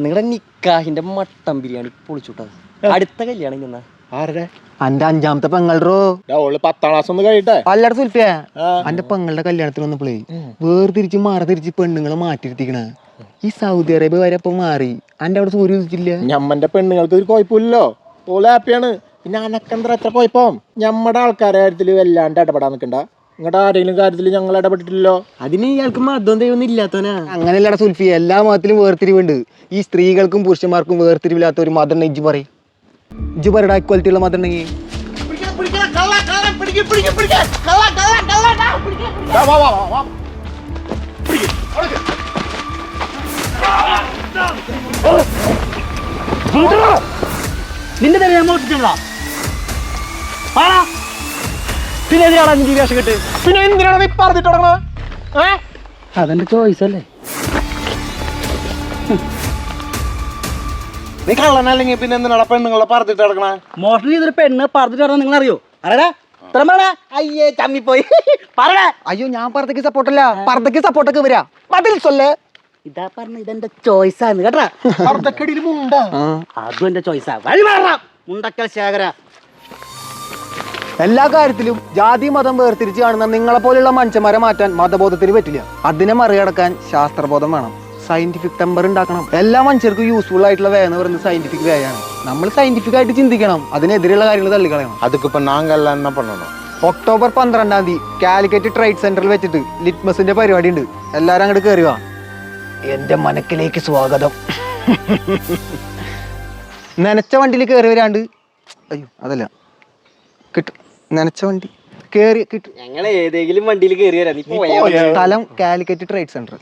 നിങ്ങളുടെ നിക്കാഹിന്റെ മട്ടൻ ബിരിയാണി പൊളിച്ചുട്ടോ. അടുത്ത കല്യാണം ഇങ്ങനെ ആരുടെ? അന്റെ അഞ്ചാമത്തെ പെങ്ങളോ ഓൾ പത്താം ക്ലാസ് ഒന്ന് കഴിയട്ടെ അല്ലട സുൽഫിയ അന്റെ പെങ്ങളുടെ കല്യാണത്തിന് വന്നപ്പോഴേ വേർതിരിച്ച് മാറി തിരിച്ച് പെണ്ണുങ്ങളെ മാറ്റിയിരുത്തിക്കണേ ഈ സൗദി അറേബ്യ വരെ ഇപ്പൊ മാറി. അന്റെ അവിടെ സൂര്യ ഉദിച്ചില്ല ഞമ്മന്റെ പെണ്ണുങ്ങൾക്ക് ഒരു കുഴപ്പമില്ലല്ലോ. ഓൾ ഹാപ്പിയാണ് പിന്നെ അനക്കെന്താ എത്ര കുഴപ്പം? ഞമ്മടെ ആൾക്കാരെ കാര്യത്തിൽ വല്ലാണ്ട് ഇടപെടാൻ നിൽക്കണ്ട നിങ്ങളുടെ ആരെങ്കിലും കാര്യത്തിൽ ഞങ്ങൾ ഇടപെട്ടിട്ടില്ലോ അതിന് ഇയാൾക്ക് മതം ദൈവം ഇല്ലാത്തവനാ. അങ്ങനെയല്ലട സുൽഫി എല്ലാ മതത്തിലും വേർതിരിവുണ്ട്. ഈ സ്ത്രീകൾക്കും പുരുഷന്മാർക്കും വേർതിരിവില്ലാത്ത ഒരു മതം ഉണ്ടെങ്കിൽ ഇജ്ജ് പറയും. ഇജ്ജ് പറയടാ ഇക്വാലിറ്റി ഉള്ള മതം ഉണ്ടെങ്കിൽ. നിന്റെ തന്നെ ഞാൻ മോഷിച്ചാ പിന്നെ എന്തിനാണ് ഈ വേഷം കെട്ട് പിന്നെ എന്തിനാണ് നീ പറഞ്ഞിട്ട് തുടങ്ങണത് ഏ? അതെന്റെ ചോയ്സ് അല്ലേ? നീ കള്ളനല്ലെങ്കിൽ പിന്നെ എന്തിനാണ് പെണ്ണുങ്ങളെ പറഞ്ഞിട്ട് കിടക്കണ മോഷണം ചെയ്തൊരു പെണ്ണ് പറഞ്ഞിട്ട് പറഞ്ഞാൽ നിങ്ങൾ അറിയോ അറിയടാ ഇത്ര പറടാ അയ്യേ ചമ്മിപ്പോയി. പറടാ അയ്യോ ഞാൻ പർദ്ദക്ക് സപ്പോർട്ടല്ല പർദ്ദക്ക് സപ്പോർട്ടൊക്കെ വരാ. മതിൽ സൊല്ലേ ഇതാ പറഞ്ഞ ഇതെന്റെ ചോയ്സ് ആണ് കേട്ടാ മുണ്ട. അതും എന്റെ ചോയ്സാ വഴി മാറാം മുണ്ടക്കൽ ശേഖര. എല്ലാ കാര്യത്തിലും ജാതി മതം വേർതിരിച്ച് കാണുന്ന നിങ്ങളെ പോലെയുള്ള മനുഷ്യന്മാരെ മാറ്റാൻ മതബോധത്തിന് പറ്റില്ല അതിനെ മറികടക്കാൻ ശാസ്ത്രബോധം വേണം സയന്റിഫിക് ടെമ്പർ ഉണ്ടാക്കണം എല്ലാ മനുഷ്യർക്കും യൂസ്ഫുൾ ആയിട്ടുള്ള വേ എന്ന് പറയുന്നത് സയന്റിഫിക് വേ ആണ് നമ്മൾ സയന്റിഫിക് ആയിട്ട് ചിന്തിക്കണം അതിനെതിരെയുള്ള കാര്യങ്ങൾ തള്ളിക്കളയണം അതുക്ക് ഇപ്പൊ നാങ്കല്ല എന്നെ பண்ணணும் ഒക്ടോബർ പന്ത്രണ്ടാം തീയതി കാലിക്കറ്റ് ട്രേഡ് സെന്ററിൽ വെച്ചിട്ട് ലിറ്റ്മസിന്റെ പരിപാടി ഉണ്ട് എല്ലാരും അങ്ങോട്ട് കയറി വാ എന്റെ മനക്കിലേക്ക് സ്വാഗതം നനച്ച വണ്ടിയിൽ കയറി വരാണ്ട് അയ്യോ അതല്ല കിട്ടും. നനച്ച വണ്ടി. കേറി കിട്ടും. ഞങ്ങൾ ഏതെങ്കിലും വണ്ടിയിൽ കയറി വരാം. സ്ഥലം കാലിക്കറ്റ് ട്രേഡ് സെന്റർ.